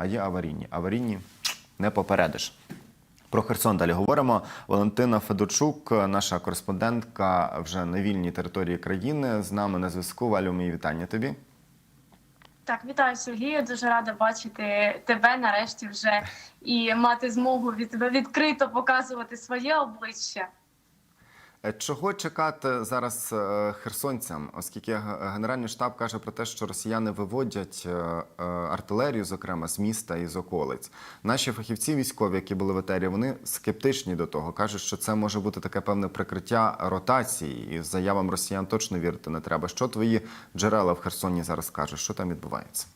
а є аварійні. Аварійні не попередиш. Про Херсон далі говоримо. Валентина Федорчук, наша кореспондентка вже на вільній території країни. З нами на зв'язку. Валю, мої вітання тобі. Так, вітаю Сергію. Дуже рада бачити тебе нарешті вже і мати змогу від тебе відкрито показувати своє обличчя. Е, Чого чекати зараз е, херсонцям, оскільки Генеральний штаб каже про те, що росіяни виводять е, артилерію, зокрема з міста і з околиць. Наші фахівці військові, які були в етері, вони скептичні до того, кажуть, що це може бути таке певне прикриття ротації, і заявам росіян точно вірити не треба. Що твої джерела в Херсоні зараз кажуть? Що там відбувається?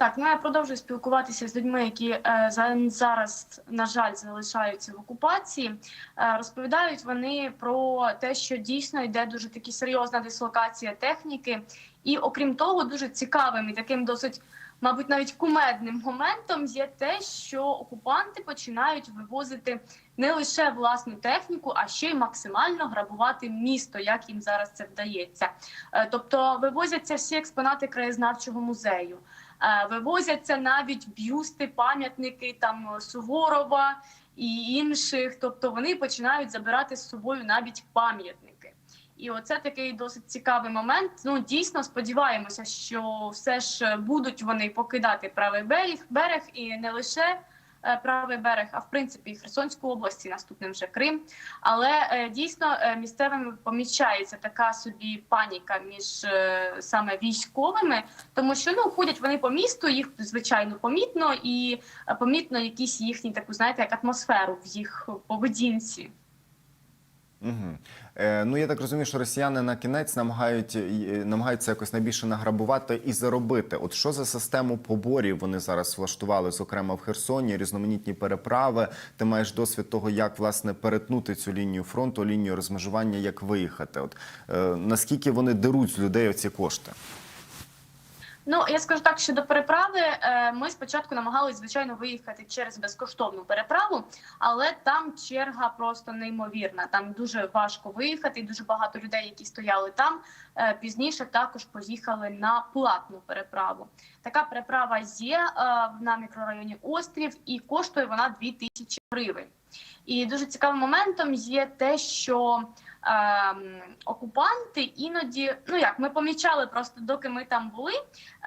Так, ну я продовжую спілкуватися з людьми, які е, за- зараз, на жаль, залишаються в окупації. Е, розповідають вони про те, що дійсно йде дуже таки серйозна дислокація техніки, і окрім того, дуже цікавим і таким досить. Мабуть, навіть кумедним моментом є те, що окупанти починають вивозити не лише власну техніку, а ще й максимально грабувати місто, як їм зараз це вдається. Е, Тобто вивозяться всі експонати краєзнавчого музею. Е, Вивозяться навіть бюсти, пам'ятники там Суворова і інших. Тобто вони починають забирати з собою навіть пам'ятники. І оце такий досить цікавий момент. Ну дійсно сподіваємося, що все ж будуть вони покидати правий берег, берег і не лише е, правий берег, а в принципі і Херсонську область, і наступним вже Крим. Але е, дійсно місцевим місцевими помічається така собі паніка між е, саме військовими, тому що ну ходять вони по місту, їх звичайно помітно, і е, помітно якісь їхні таку, знаєте, як атмосферу в їх поведінці. Угу. Е, ну я так розумію, що росіяни на кінець намагають намагаються якось найбільше награбувати і заробити. От що за систему поборів вони зараз влаштували, зокрема в Херсоні, різноманітні переправи. Ти маєш досвід того, як власне перетнути цю лінію фронту, лінію розмежування, як виїхати. От е, наскільки вони деруть з людей оці кошти? Ну я скажу так, що до переправи е, ми спочатку намагалися звичайно виїхати через безкоштовну переправу, але там черга просто неймовірна. Там дуже важко виїхати. і Дуже багато людей, які стояли там, е, пізніше також поїхали на платну переправу. Така переправа є е, на мікрорайоні Острів, і коштує вона 2000 гривень. І дуже цікавим моментом є те, що ем, окупанти іноді, ну як ми помічали, просто доки ми там були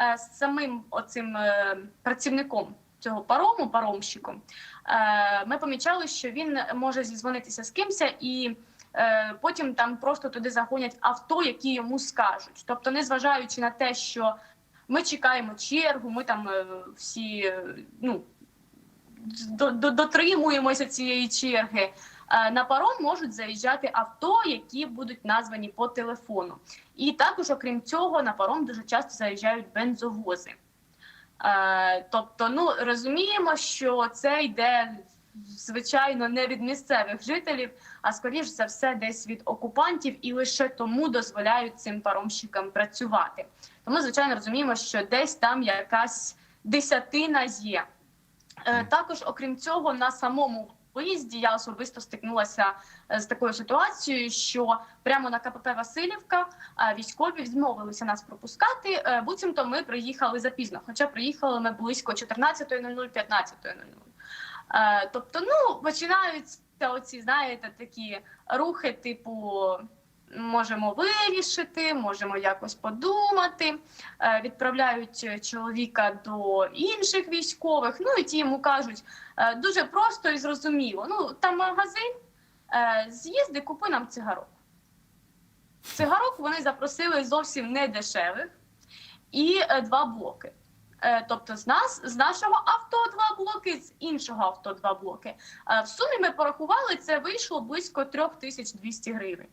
е, з самим оцим е, працівником цього парому, паромщиком, е, ми помічали, що він може зізвонитися з кимось і. е, Потім там просто туди загонять авто, які йому скажуть. Тобто, незважаючи на те, що ми чекаємо чергу, ми там е, всі е, ну, дотримуємося цієї черги. Е, На паром можуть заїжджати авто, які будуть названі по телефону. І також, окрім цього, на паром дуже часто заїжджають бензовози. Е, Тобто, ну розуміємо, що це йде звичайно не від місцевих жителів, а скоріш за все, десь від окупантів, і лише тому дозволяють цим паромщикам працювати. Тому, звичайно, розуміємо, що десь там якась десятина є. Е, Також, окрім цього, на самому виїзді я особисто стикнулася е, з такою ситуацією, що прямо на КПП Васильівка е, військові відмовилися нас пропускати. Буцімто ми приїхали запізно, хоча приїхали ми близько 14.00, 15.00. Е, Тобто, ну починаються оці, знаєте, такі рухи, типу. Можемо вирішити, можемо якось подумати. Е, Відправляють е, чоловіка до інших військових. Ну і ті йому кажуть е, дуже просто і зрозуміло. Ну там магазин, з'їзди, купи нам цигарок. Цигарок вони запросили зовсім не дешевих і два блоки. Тобто з нас з нашого авто два блоки, з іншого авто два блоки. В сумі ми порахували, це вийшло близько 3200 гривень.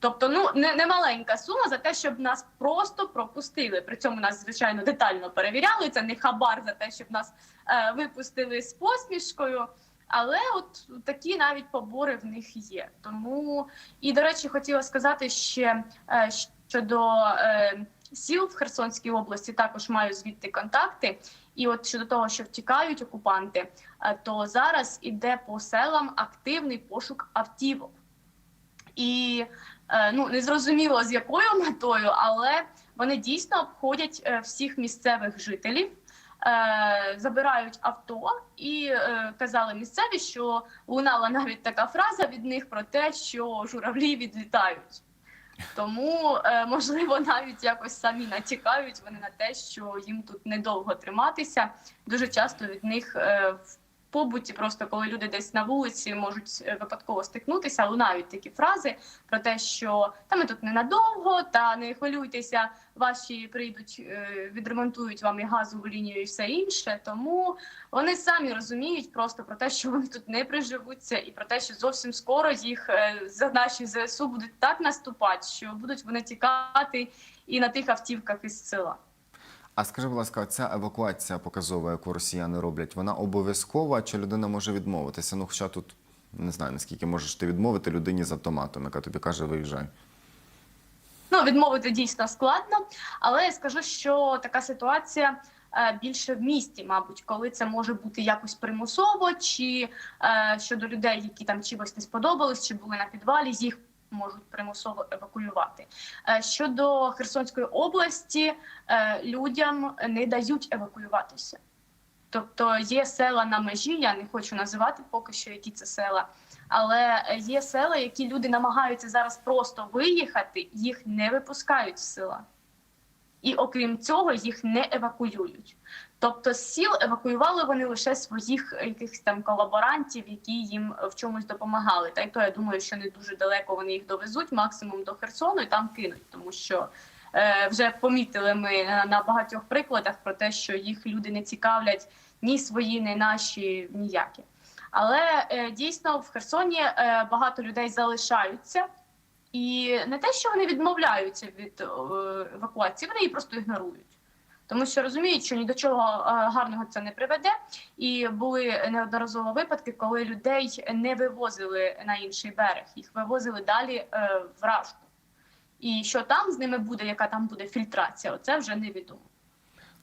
Тобто, ну не, не маленька сума за те, щоб нас просто пропустили. При цьому нас звичайно детально перевіряли. Це не хабар за те, щоб нас е, випустили з посмішкою. Але от такі навіть побори в них є. Тому і до речі, хотіла сказати ще е, щодо е, сіл в Херсонській області, також маю звідти контакти. І от щодо того, що втікають окупанти, е, то зараз іде по селам активний пошук автівок. І ну не зрозуміло з якою метою, але вони дійсно обходять е, всіх місцевих жителів. е, забирають авто, і е, казали місцеві, що лунала навіть така фраза від них про те, що журавлі відлітають. Тому, е, можливо, навіть якось самі натякають вони на те, що їм тут недовго триматися. Дуже часто від них е, побуті, просто коли люди десь на вулиці можуть е, випадково стикнутися, лунають такі фрази про те, що та ми тут ненадовго, та не хвилюйтеся, ваші прийдуть, е, відремонтують вам і газову лінію, і все інше. Тому вони самі розуміють просто про те, що вони тут не приживуться, і про те, що зовсім скоро їх е, за наші ЗСУ будуть так наступати, що будуть вони тікати і на тих автівках із села. А скажи, будь ласка, ця евакуація показова, яку росіяни роблять, вона обов'язкова чи людина може відмовитися? Ну, хоча тут не знаю, наскільки можеш ти відмовити людині з автоматом, яка тобі каже, виїжджай. Ну, відмовити дійсно складно, але я скажу, що така ситуація е, більше в місті, мабуть, коли це може бути якось примусово, чи е, щодо людей, які там чимось не сподобались, чи були на підвалі, їх можуть примусово евакуювати. Е, щодо Херсонської області, е, людям не дають евакуюватися. Тобто є села на межі, я не хочу називати поки що, які це села. Але є села, які люди намагаються зараз просто виїхати, їх не випускають з села. І окрім цього, їх не евакуюють. Тобто з сіл евакуювали вони лише своїх якихось там колаборантів, які їм в чомусь допомагали. Та й то я думаю, що не дуже далеко вони їх довезуть, максимум до Херсону і там кинуть, тому що е, вже помітили ми на, багатьох прикладах про те, що їх люди не цікавлять ні свої, ні наші, ніякі. Але е, дійсно в Херсоні е, багато людей залишаються, і не те, що вони відмовляються від е, евакуації, вони її просто ігнорують. Тому що розуміють, що ні до чого е, гарного це не приведе. І були неодноразово випадки, коли людей не вивозили на інший берег, їх вивозили далі е, в Рашку. І що там з ними буде, яка там буде фільтрація, оце вже невідомо.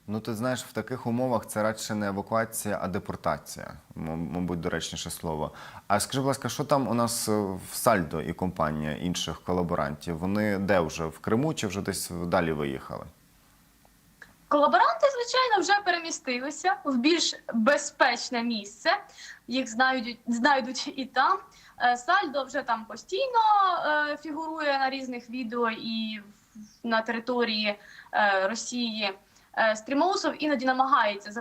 Ну, ти знаєш, в таких умовах це радше не евакуація, а депортація, мабуть, доречніше слово. А скажи, будь ласка, що там у нас е, в Сальдо і компанія інших колаборантів? Вони де вже в Криму чи вже десь далі виїхали? Колаборанти, звичайно, вже перемістилися в більш безпечне місце. Їх знайдуть, знайдуть і там. Е, Сальдо вже там постійно е, фігурує на різних відео і на території е, Росії. Стрімоусов іноді намагається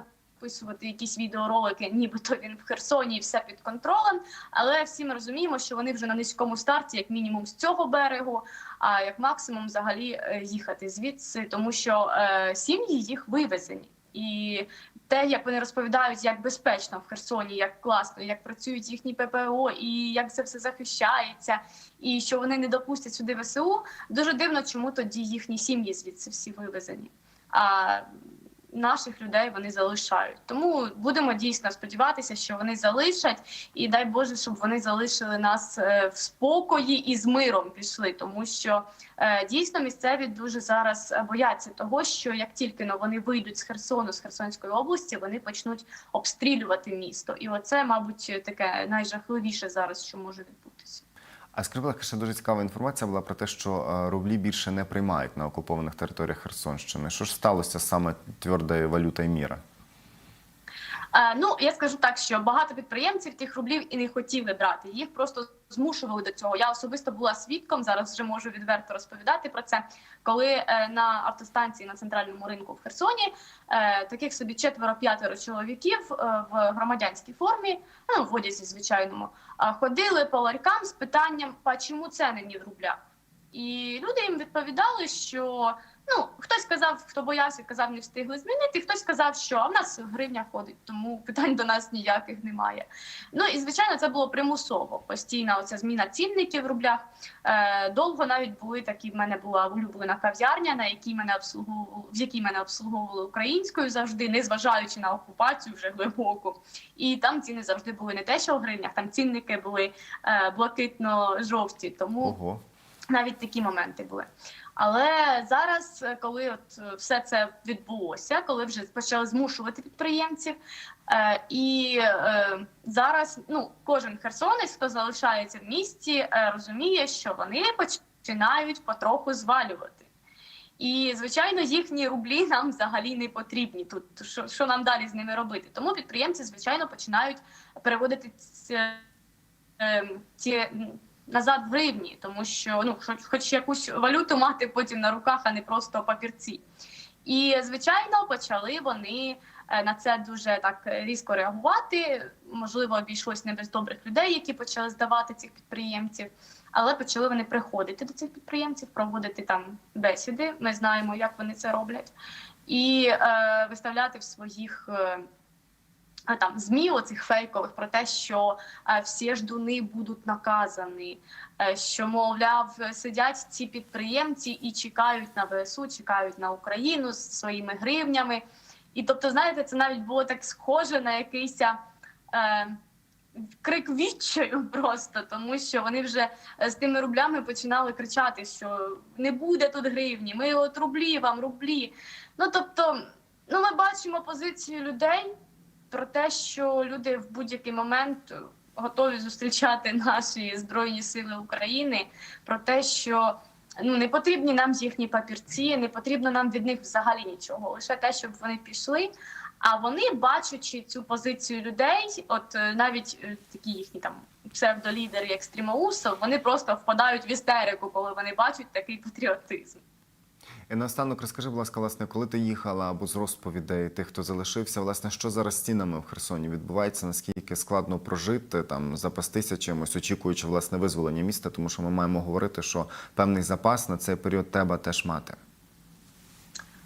записувати якісь відеоролики, нібито він в Херсоні і все під контролем. Але всі ми розуміємо, що вони вже на низькому старті, як мінімум, з цього берегу, а як максимум взагалі е, їхати звідси, тому що е, сім'ї їх вивезені. І те, як вони розповідають, як безпечно в Херсоні, як класно, як працюють їхні ППО, і як це все захищається, і що вони не допустять сюди ВСУ. Дуже дивно, чому тоді їхні сім'ї звідси всі вивезені. А наших людей вони залишають. Тому будемо дійсно сподіватися, що вони залишать, і дай Боже, щоб вони залишили нас е, в спокої і з миром пішли, тому що е, дійсно місцеві дуже зараз е, бояться того, що як тільки но вони вийдуть з Херсону, з Херсонської області, вони почнуть обстрілювати місто. І оце, мабуть, таке найжахливіше зараз, що може відбутися. А будь ще дуже цікава інформація була про те, що е, рублі більше не приймають на окупованих територіях Херсонщини. Що ж сталося саме твердою валютою міра? Е, Ну я скажу так, що багато підприємців тих рублів і не хотіли брати. Їх просто змушували до цього. Я особисто була свідком. Зараз вже можу відверто розповідати про це. Коли е, на автостанції на центральному ринку в Херсоні е, таких собі четверо-п'ятеро чоловіків в громадянській формі, ну в одязі звичайному, ходили по ларькам з питанням, «Па чому ціни не в рублях? І люди їм відповідали, що ну хтось казав, хто боявся, казав, не встигли змінити. Хтось сказав, що в нас гривня ходить, тому питань до нас ніяких немає. Ну і звичайно, це було примусово. Постійна оця зміна цінників в рублях. Е, довго навіть були такі. В мене була улюблена кав'ярня, на якій мене обслуговували, в якій мене обслуговували українською завжди, незважаючи на окупацію вже глибоку. І там ціни завжди були не те, що в гривнях, там цінники були е, блакитно-жовті. Тому Ого. Навіть такі моменти були. Але зараз, е, коли от е, все це відбулося, коли вже почали змушувати підприємців, е, і е, зараз ну кожен херсонець, хто залишається в місті, е, розуміє, що вони починають потроху звалювати. І звичайно, їхні рублі нам взагалі не потрібні. Тут що, що нам далі з ними робити? Тому підприємці, звичайно, починають переводити ці, е, ці м, назад в гривні, тому що ну, хоч, хоч якусь валюту мати потім на руках, а не просто папірці. І звичайно, почали вони е, на це дуже так різко реагувати. Можливо, обійшлось не без добрих людей, які почали здавати цих підприємців, але почали вони приходити до цих підприємців, проводити там бесіди. Ми знаємо, як вони це роблять, і е, виставляти в своїх. Е, там змі оцих фейкових про те, що е, всі ждуни будуть наказані, е, що мовляв сидять ці підприємці і чекають на ВСУ, чекають на Україну з своїми гривнями. І тобто, знаєте, це навіть було так схоже на якийсь е, крик відчаю просто, тому що вони вже з тими рублями починали кричати, що не буде тут гривні, ми от рублі вам, рублі. Ну тобто, ну ми бачимо позицію людей про те, що люди в будь-який момент готові зустрічати наші збройні сили України, про те, що ну не потрібні нам їхні папірці, не потрібно нам від них взагалі нічого, лише те, щоб вони пішли. А вони, бачачи цю позицію людей, от е, навіть е, такі їхні там псевдолідери, як Стрімоусов, вони просто впадають в істерику, коли вони бачать такий патріотизм. І наостанок розкажи, будь ласка, власне, коли ти їхала або з розповідей тих, хто залишився, власне, що зараз цінами в Херсоні відбувається? Наскільки складно прожити, там запастися чимось, очікуючи власне визволення міста, тому що ми маємо говорити, що певний запас на цей період треба теж мати.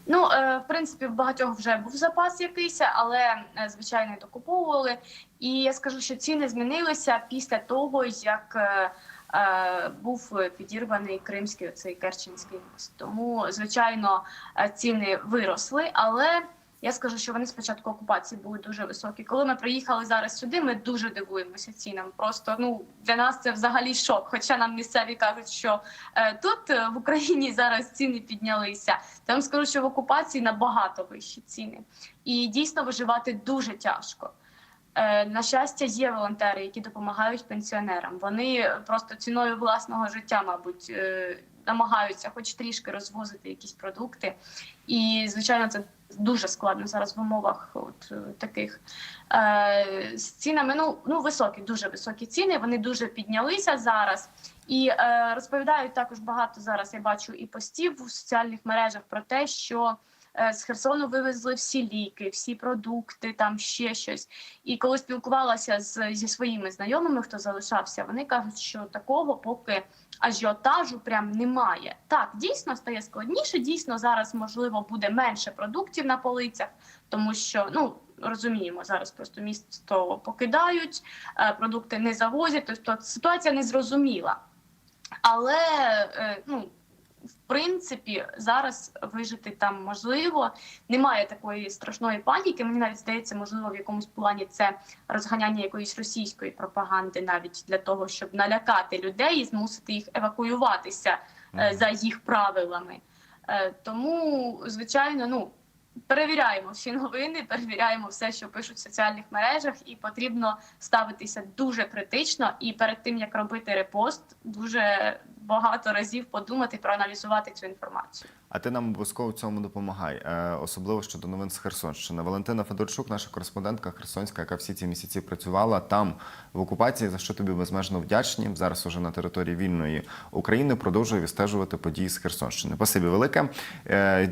Ну, е, в принципі, в багатьох вже був запас якийсь, але е, звичайно докуповували. І я скажу, що ціни змінилися після того, як е, був підірваний кримський оцей Керченський міст. Тому, звичайно, е, ціни виросли, але я скажу, що вони спочатку окупації були дуже високі. Коли ми приїхали зараз сюди, ми дуже дивуємося цінам. Просто ну для нас це взагалі шок. Хоча нам місцеві кажуть, що е, тут е, в Україні зараз ціни піднялися. Та я вам скажу, що в окупації набагато вищі ціни, і дійсно виживати дуже тяжко. Е, На щастя, є волонтери, які допомагають пенсіонерам. Вони просто ціною власного життя, мабуть, е, намагаються, хоч трішки розвозити якісь продукти. І звичайно, це дуже складно зараз в умовах от е, таких з цінами. Ну ну високі, дуже високі ціни. Вони дуже піднялися зараз. І розповідають також багато зараз. Я бачу і постів у соціальних мережах про те, що з Херсону вивезли всі ліки, всі продукти, там ще щось. І коли спілкувалася з зі своїми знайомими, хто залишався, вони кажуть, що такого поки ажіотажу прям немає. Так, дійсно стає складніше. Дійсно, зараз можливо буде менше продуктів на полицях, тому що ну. Розуміємо, зараз просто місто покидають, е, продукти не завозять, тобто ситуація незрозуміла. Але е, ну, в принципі, зараз вижити там можливо. Немає такої страшної паніки. Мені навіть здається, можливо, в якомусь плані це розганяння якоїсь російської пропаганди, навіть для того, щоб налякати людей і змусити їх евакуюватися е, за їх правилами. Е, Тому, звичайно, ну. Перевіряємо всі новини, перевіряємо все, що пишуть в соціальних мережах, і потрібно ставитися дуже критично. І перед тим як робити репост, дуже багато разів подумати, проаналізувати цю інформацію. А ти нам обов'язково в цьому допомагай, е, особливо щодо новин з Херсонщини. Валентина Федорчук, наша кореспондентка Херсонська, яка всі ці місяці працювала там в окупації, за що тобі безмежно вдячні. Зараз уже на території вільної України продовжує відстежувати події з Херсонщини. Спасибі велике. Е,